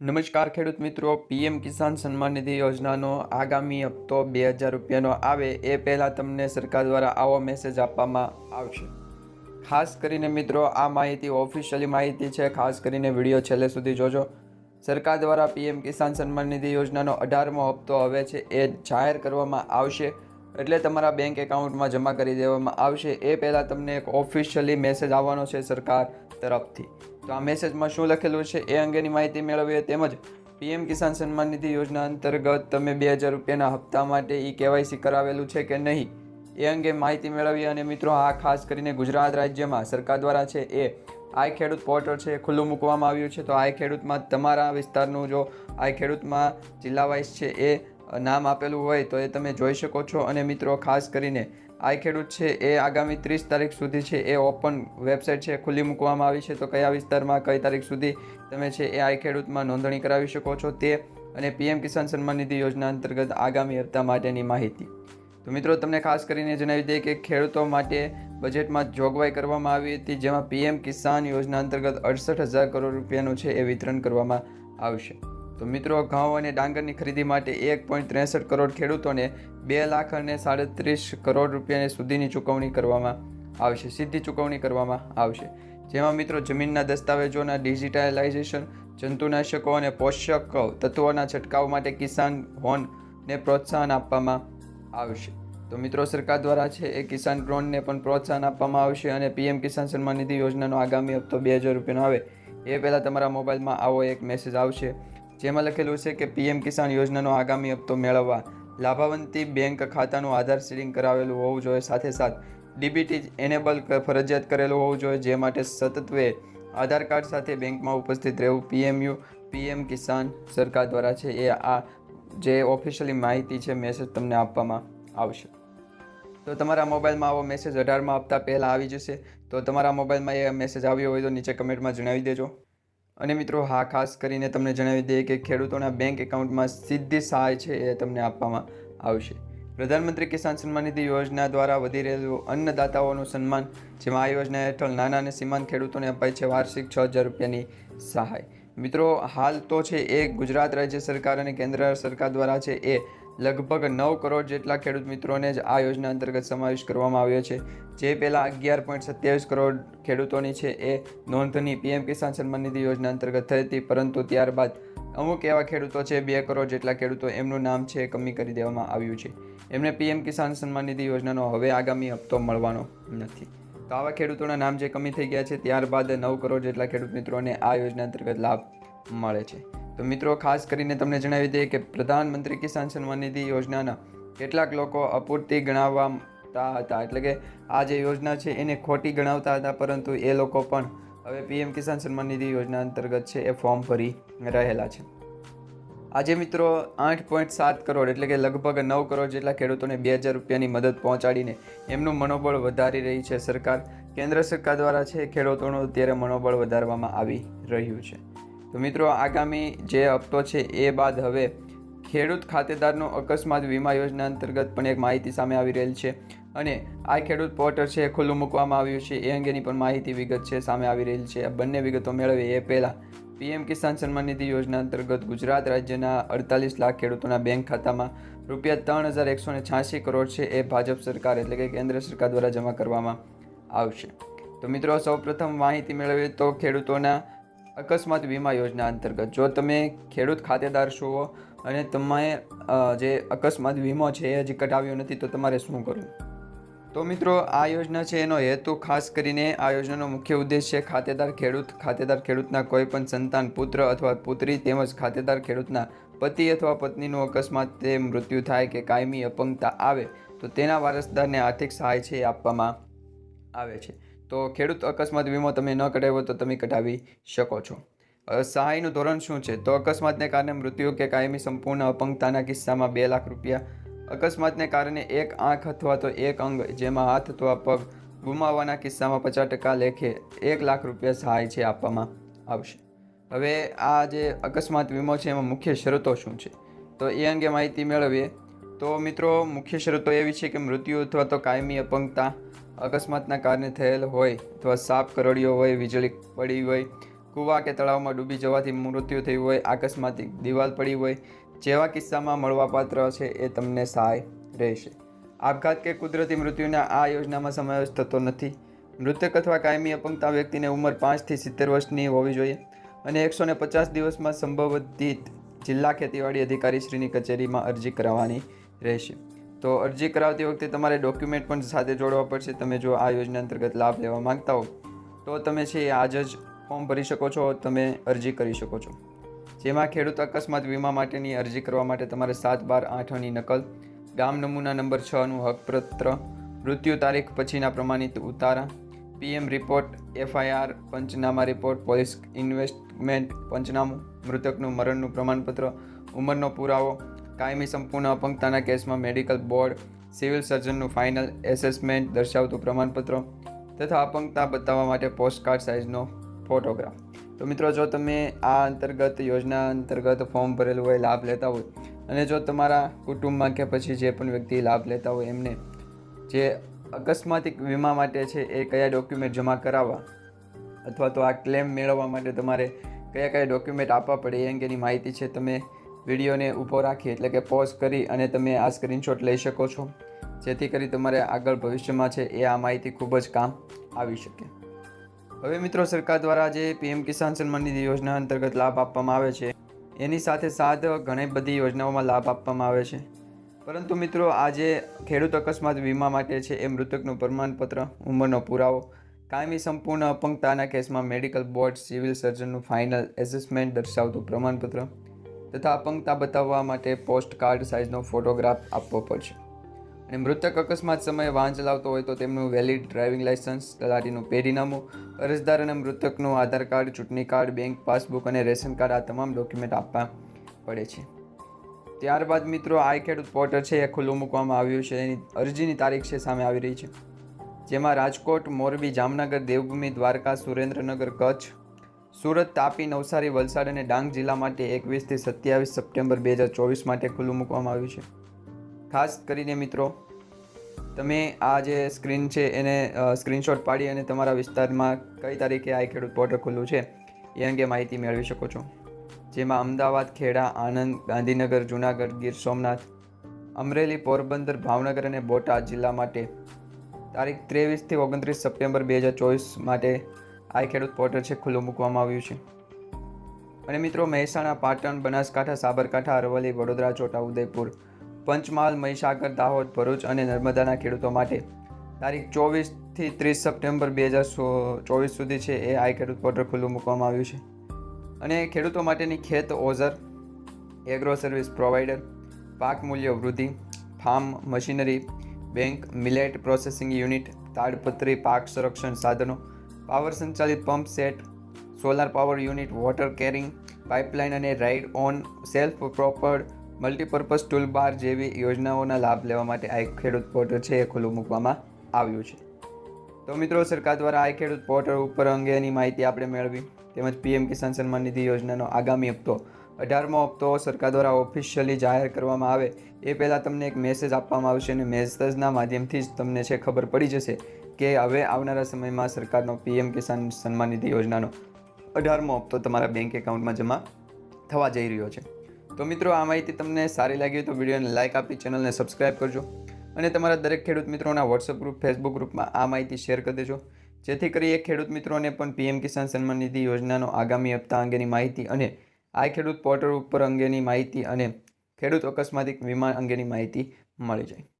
નમસ્કાર ખેડૂત મિત્રો, પીએમ કિસાન સન્માન નિધિ યોજનાનો આગામી હપ્તો બે હજાર રૂપિયાનો આવે એ પહેલાં તમને સરકાર દ્વારા આવો મેસેજ આપવામાં આવશે. ખાસ કરીને મિત્રો, આ માહિતી ઓફિશિયલી માહિતી છે. ખાસ કરીને વીડિયો છેલ્લે સુધી જોજો. સરકાર દ્વારા પીએમ કિસાન સન્માન નિધિ યોજનાનો અઢારમો હપ્તો હવે છે એ જાહેર કરવામાં આવશે. એટલે તમારા બેંક એકાઉન્ટમાં જમા કરી દેવામાં આવશે. એ પહેલાં તમને એક ઓફિશિયલી મેસેજ આવવાનો છે સરકાર તરફથી. તો આ મેસેજમાં શું લખેલું છે? એ અંગેની માહિતી મેળવીએ તેમજ પીએમ કિસાન સન્માન નિધિ યોજના અંતર્ગત તમે બે હજાર રૂપિયાના હપ્તા માટે ઈ કેવાયસી કરાવેલું છે કે નહીં? એ અંગે માહિતી મેળવીએ અને મિત્રો, આ ખાસ કરીને ગુજરાત રાજ્યમાં સરકાર દ્વારા છે એ આઈ ખેડૂત પોર્ટલ છે ખુલ્લું મૂકવામાં આવ્યું છે. તો આઈ ખેડૂતમાં તમારા વિસ્તારનું જો આઈ ખેડૂતમાં જિલ્લા વાઇઝ છે એ નામ આપેલું હોય તો એ તમે જોઈ શકો છો. અને મિત્રો, ખાસ કરીને આઈ ખેડૂત છે એ આગામી ત્રીસ તારીખ સુધી છે એ ઓપન વેબસાઇટ છે, ખુલ્લી મૂકવામાં આવી છે. તો કયા વિસ્તારમાં, કઈ તારીખ સુધી તમે છે એ આઈ ખેડૂતમાં નોંધણી કરાવી શકો છો તે અને પીએમ કિસાન સન્માન નિધિ યોજના અંતર્ગત આગામી હપ્તા માટેની માહિતી. તો મિત્રો, તમને ખાસ કરીને જણાવી દઈએ કે ખેડૂતો માટે બજેટમાં જોગવાઈ કરવામાં આવી હતી, જેમાં પીએમ કિસાન યોજના અંતર્ગત અડસઠ હજાર કરોડ રૂપિયાનું છે એ વિતરણ કરવામાં આવશે. તો મિત્રો, ઘઉં અને ડાંગરની ખરીદી માટે એક પોઈન્ટ ત્રેસઠ કરોડ ખેડૂતોને બે લાખ અને સાડત્રીસ કરોડ રૂપિયાની સુધીની ચૂકવણી કરવામાં આવશે, સીધી ચૂકવણી કરવામાં આવશે. જેમાં મિત્રો, જમીનના દસ્તાવેજોના ડિજિટાલાઇઝેશન જંતુનાશકો અને પોષક તત્વોના છંટકાવ માટે કિસાન હોનને પ્રોત્સાહન આપવામાં આવશે. તો મિત્રો, સરકાર દ્વારા છે એ કિસાન ડ્રોનને પણ પ્રોત્સાહન આપવામાં આવશે અને પીએમ કિસાન સન્માન નિધિ યોજનાનો આગામી હપ્તો બે હજાર રૂપિયાનો આવે. એ પહેલાં તમારા મોબાઈલમાં આવો એક મેસેજ આવશે. જેમાં લખેલું છે કે પીએમ કિસાન યોજનાનો આગામી હપ્તો મેળવવા લાભાવંતી બેંક ખાતાનું આધાર સીડિંગ કરાવેલું હોવું જોઈએ. સાથે સાથ, ડીબીટી એનેબલ ફરજિયાત કરેલું હોવું જોઈએ, જે માટે સતતવે આધાર કાર્ડ સાથે બેંકમાં ઉપસ્થિત રહેવું પીએમયુ, પીએમ કિસાન સરકાર દ્વારા છે. એ આ, જે ઓફિશિયલી માહિતી છે, મેસેજ તમને આપવામાં આવશે. તો તમારા મોબાઈલમાં આવો મેસેજ અઢારમાં હપ્તા પહેલાં આવી જશે. તો તમારા મોબાઈલમાં એ મેસેજ આવ્યો હોય તો નીચે કમેન્ટમાં જણાવી દેજો. અને મિત્રો, હા, ખાસ કરીને તમને જણાવી દઈએ કે ખેડૂતોના બેંક એકાઉન્ટમાં સીધી સહાય છે એ તમને આપવામાં આવશે. પ્રધાનમંત્રી કિસાન સન્માન નિધિ યોજના દ્વારા વધી રહેલું અન્નદાતાઓનું સન્માન, જેમાં આ યોજના હેઠળ નાના અને સીમાંત ખેડૂતોને અપાય છે વાર્ષિક છ હજાર રૂપિયાની સહાય. મિત્રો, હાલ તો છે એ ગુજરાત રાજ્ય સરકાર અને કેન્દ્ર સરકાર દ્વારા છે એ લગભગ નવ કરોડ જેટલા ખેડૂત મિત્રોને જ આ યોજના અંતર્ગત સમાવેશ કરવામાં આવ્યો છે. જે પહેલાં અગિયાર પોઈન્ટ સત્યાવીસ કરોડ ખેડૂતોની છે એ નોંધની પીએમ કિસાન સન્માન નિધિ યોજના અંતર્ગત થઈ હતી, પરંતુ ત્યારબાદ અમુક એવા ખેડૂતો છે, બે કરોડ જેટલા ખેડૂતો એમનું નામ છે કમી કરી દેવામાં આવ્યું છે. એમને પીએમ કિસાન સન્માન નિધિ યોજનાનો હવે આગામી હપ્તો મળવાનો નથી. તો આવા ખેડૂતોના નામ જે કમી થઈ ગયા છે, ત્યારબાદ નવ કરોડ જેટલા ખેડૂત મિત્રોને આ યોજના અંતર્ગત લાભ મળે છે. તો મિત્રો, ખાસ કરીને તમને જણાવી દઈએ કે પ્રધાનમંત્રી કિસાન સન્માન નિધિ યોજનાના કેટલાક લોકો અપૂરતી ગણાવતા હતા. એટલે કે આ જે યોજના છે એને ખોટી ગણાવતા હતા, પરંતુ એ લોકો પણ હવે પીએમ કિસાન સન્માન નિધિ યોજના અંતર્ગત છે એ ફોર્મ ભરી રહેલા છે. આજે મિત્રો, આઠ પોઈન્ટ સાત કરોડ એટલે કે લગભગ નવ કરોડ જેટલા ખેડૂતોને બે હજાર રૂપિયાની મદદ પહોંચાડીને એમનું મનોબળ વધારી રહી છે સરકાર. કેન્દ્ર સરકાર દ્વારા છે ખેડૂતોનું અત્યારે મનોબળ વધારવામાં આવી રહ્યું છે. તો મિત્રો, આગામી જે હપ્તો છે એ બાદ હવે ખેડૂત ખાતેદારનો અકસ્માત વીમા યોજના અંતર્ગત પણ એક માહિતી સામે આવી રહેલ છે અને આ ખેડૂત પોર્ટલ છે ખુલ્લું મૂકવામાં આવ્યું છે. એ અંગેની પણ માહિતી વિગત છે સામે આવી રહેલ છે. બંને વિગતો મેળવીએ એ પહેલાં પીએમ કિસાન સન્માન નિધિ યોજના અંતર્ગત ગુજરાત રાજ્યના અડતાલીસ લાખ ખેડૂતોના બેંક ખાતામાં રૂપિયા ત્રણ હજાર એકસો ને છ્યાસી કરોડ છે એ ભાજપ સરકાર એટલે કે કેન્દ્ર સરકાર દ્વારા જમા કરવામાં આવશે. તો મિત્રો, સૌપ્રથમ માહિતી મેળવીએ તો ખેડૂતોના અકસ્માત વીમા યોજના અંતર્ગત. જો તમે ખેડૂત ખાતેદાર છો અને તમે જે અકસ્માત વીમો છે એ હજી કઢાવ્યો નથી, તો તમારે શું કરવું? તો મિત્રો, આ યોજના છે એનો હેતુ ખાસ કરીને આ યોજનાનો મુખ્ય ઉદ્દેશ છે ખાતેદાર ખેડૂત, ખાતેદાર ખેડૂતના કોઈ પણ સંતાન, પુત્ર અથવા પુત્રી તેમજ ખાતેદાર ખેડૂતના પતિ અથવા પત્નીનું અકસ્માત તે મૃત્યુ થાય કે કાયમી અપંગતા આવે, તો તેના વારસદારને આર્થિક સહાય છે આપવામાં આવે છે. તો ખેડૂત અકસ્માત વીમો તમે ન કઢાવ્યો તો તમે કઢાવી શકો છો. સહાયનું ધોરણ શું છે? તો અકસ્માતને કારણે મૃત્યુ કે કાયમી સંપૂર્ણ અપંગતાના કિસ્સામાં બે લાખ રૂપિયા. અકસ્માતને કારણે એક આંખ અથવા તો એક અંગ, જેમાં હાથ અથવા પગ ગુમાવવાના કિસ્સામાં પચાસ ટકા લેખે એક લાખ રૂપિયા સહાય છે આપવામાં આવશે. હવે આ જે અકસ્માત વીમો છે, એમાં મુખ્ય શરતો શું છે? તો એ અંગે માહિતી મેળવીએ. તો મિત્રો, મુખ્ય શરતો એવી છે કે મૃત્યુ અથવા તો કાયમી અપંગતા અકસ્માતના કારણે થયેલ હોય અથવા સાપ કરડ્યો હોય, વીજળી પડી હોય, કૂવા કે તળાવમાં ડૂબી જવાથી મૃત્યુ થયું હોય અકસ્માતિક દિવાલ પડી હોય, જેવા કિસ્સામાં મળવાપાત્ર છે એ તમને સહાય રહેશે. આપઘાત કે કુદરતી મૃત્યુના આ યોજનામાં સમાવેશ થતો નથી. મૃતક અથવા કાયમી અપંગતા વ્યક્તિને ઉંમર પાંચથી સિત્તેર વર્ષની હોવી જોઈએ અને એકસો ને પચાસ દિવસમાં સંભવિત જિલ્લા ખેતીવાડી અધિકારીશ્રીની કચેરીમાં અરજી કરાવવાની રહેશે. તો અરજી કરાવતી વખતે તમારે ડોક્યુમેન્ટ પણ સાથે જોડવા પડશે. તમે જો આ યોજના અંતર્ગત લાભ લેવા માગતા હો, તો તમે છે આજ જ ફોર્મ ભરી શકો છો, તમે અરજી કરી શકો છો. જેમાં ખેડૂત અકસ્માત વીમા માટેની અરજી કરવા માટે તમારે સાત બાર આઠની નકલ, ગામ નમૂના નંબર છનું હકપત્ર, મૃત્યુ તારીખ પછીના પ્રમાણિત ઉતારા, PM report, FIR, panchnama report, police investment, પંચનામું, મૃતકનું મરણનું પ્રમાણપત્ર, ઉંમરનો પુરાવો કાયમી સંપૂર્ણ અપંગતાના કેસમાં મેડિકલ બોર્ડ, સિવિલ સર્જનનું ફાઇનલ એસેસમેન્ટ દર્શાવતું પ્રમાણપત્ર તથા અપંગતા બતાવવા માટે પોસ્ટકાર્ડ સાઇઝનો ફોટોગ્રાફ. તો મિત્રો, જો તમે આ અંતર્ગત યોજના અંતર્ગત ફોર્મ ભરેલું હોય, લાભ લેતા હોય અને જો તમારા કુટુંબમાં કે પછી જે પણ વ્યક્તિ લાભ લેતા હોય, એમને જે અકસ્માતિક વીમા માટે છે એ કયા ડોક્યુમેન્ટ જમા કરાવવા અથવા તો આ ક્લેમ મેળવવા માટે તમારે કયા કયા ડોક્યુમેન્ટ આપવા પડે એ અંગેની માહિતી છે, તમે વિડીયોને ઊભો રાખી એટલે કે પોઝ કરી અને તમે આ સ્ક્રીનશોટ લઈ શકો છો. જેથી કરી તમારે આગળ ભવિષ્યમાં છે એ આ માહિતી ખૂબ જ કામ આવી શકે. હવે મિત્રો સરકાર દ્વારા જે પીએમ કિસાન સન્માન નિધિ યોજના અંતર્ગત લાભ આપવામાં આવે છે, એની સાથે સાથ ઘણી બધી યોજનાઓમાં લાભ આપવામાં આવે છે. પરંતુ મિત્રો આ જે ખેડૂત અકસ્માત વીમા માટે છે એ મૃતકનું પ્રમાણપત્ર, ઉંમરનો પુરાવો, કાયમી સંપૂર્ણ અપંગતાના કેસમાં મેડિકલ બોર્ડ, સિવિલ સર્જનનું ફાઇનલ એસેસમેન્ટ દર્શાવતું પ્રમાણપત્ર તથા અપંગતા બતાવવા માટે પોસ્ટ કાર્ડ સાઇઝનો ફોટોગ્રાફ આપવો પડશે. અને મૃતક અકસ્માત સમયે વાહન ચલાવતો હોય તો તેમનું વેલિડ ડ્રાઇવિંગ લાઇસન્સ, તલાટીનું પેઢીનામું, અરજદાર અને મૃતકનું આધાર કાર્ડ, ચૂંટણી કાર્ડ, બેંક પાસબુક અને રેશન કાર્ડ આ તમામ ડોક્યુમેન્ટ આપવા પડે છે. ત્યારબાદ મિત્રો આઈ ખેડૂત પોર્ટલ છે, એ ખુલ્લું મૂકવામાં આવ્યું છે. એની અરજીની તારીખ છે, સામે આવી રહી છે. જેમાં રાજકોટ, મોરબી, જામનગર, દેવભૂમિ, દ્વારકા, સુરેન્દ્રનગર, કચ્છ સુરત, તાપી, નવસારી, વલસાડ અને ડાંગ જિલ્લા માટે એકવીસથી સત્યાવીસ સપ્ટેમ્બર બે હજાર ચોવીસ માટે ખુલ્લું મૂકવામાં આવ્યું છે. ખાસ કરીને મિત્રો, તમે આ જે સ્ક્રીન છે એને સ્ક્રીનશોટ પાડી અને તમારા વિસ્તારમાં કઈ તારીખે આ ખેડૂત પોર્ટલ ખુલ્લું છે, એ અંગે માહિતી મેળવી શકો છો. જેમાં અમદાવાદ, ખેડા, આણંદ, ગાંધીનગર, જૂનાગઢ, ગીર સોમનાથ, અમરેલી, પોરબંદર, ભાવનગર અને બોટાદ જિલ્લા માટે તારીખ ત્રેવીસથી ઓગણત્રીસ સપ્ટેમ્બર બે હજાર ચોવીસ માટે આ ખેડૂત પોર્ટલ છે, ખુલ્લું મૂકવામાં આવ્યું છે. અને મિત્રો, મહેસાણા, પાટણ, બનાસકાંઠા, સાબરકાંઠા, અરવલ્લી, વડોદરા, છોટા ઉદયપુર, પંચમહાલ, મહીસાગર, દાહોદ, ભરૂચ અને નર્મદાના ખેડૂતો માટે તારીખ ચોવીસથી ત્રીસ સપ્ટેમ્બર બે હજાર ચોવીસ સુધી છે, એ આ ખેડૂત પોર્ટલ ખુલ્લું મૂકવામાં આવ્યું છે. અને ખેડૂતો માટેની ખેત ઓઝર એગ્રો સર્વિસ પ્રોવાઈડર પાક મૂલ્ય વૃદ્ધિ farm machinery bank millet processing unit તાડપત્રી, પાક સંરક્ષણ સાધનો પાવર સંચાલિત pump set, solar power unit, water carrying, pipeline અને ride on self propelled multipurpose toolbar જેવી યોજનાઓના લાભ લેવા માટે આ ખેડૂત પોર્ટલ છે, એ ખુલ્લું મૂકવામાં આવ્યું છે. તો મિત્રો, સરકાર દ્વારા આ ખેડૂત પોર્ટલ ઉપર અંગેની માહિતી આપણે મેળવી, તેમજ પીએમ કિસાન સન્માન નિધિ યોજનાનો આગામી હપ્તો અઢારમો હપ્તો સરકાર દ્વારા ઓફિશિયલી જાહેર કરવામાં આવે એ પહેલાં તમને એક મેસેજ આપવામાં આવશે અને મેસેજના માધ્યમથી જ તમને છે ખબર પડી જશે કે હવે આવનારા સમયમાં સરકારનો પીએમ કિસાન સન્માન નિધિ યોજનાનો અઢારમો હપ્તો તમારા બેંક એકાઉન્ટમાં જમા થવા જઈ રહ્યો છે. તો મિત્રો, આ માહિતી તમને સારી લાગી હોય તો વિડીયોને લાઇક આપી, ચેનલને સબસ્ક્રાઈબ કરજો અને તમારા દરેક ખેડૂત મિત્રોના વોટ્સઅપ ગ્રુપ ફેસબુક ગ્રુપમાં આ માહિતી શેર કરી દેજો. જેથી કરી એ ખેડૂત મિત્રોને પણ પીએમ કિસાન સન્માન નિધિ યોજનાનો આગામી હપ્તા અંગેની માહિતી અને આ ખેડૂત પોર્ટલ ઉપર અંગેની માહિતી અને ખેડૂત અકસ્માતિક વીમા અંગેની માહિતી મળી જાય.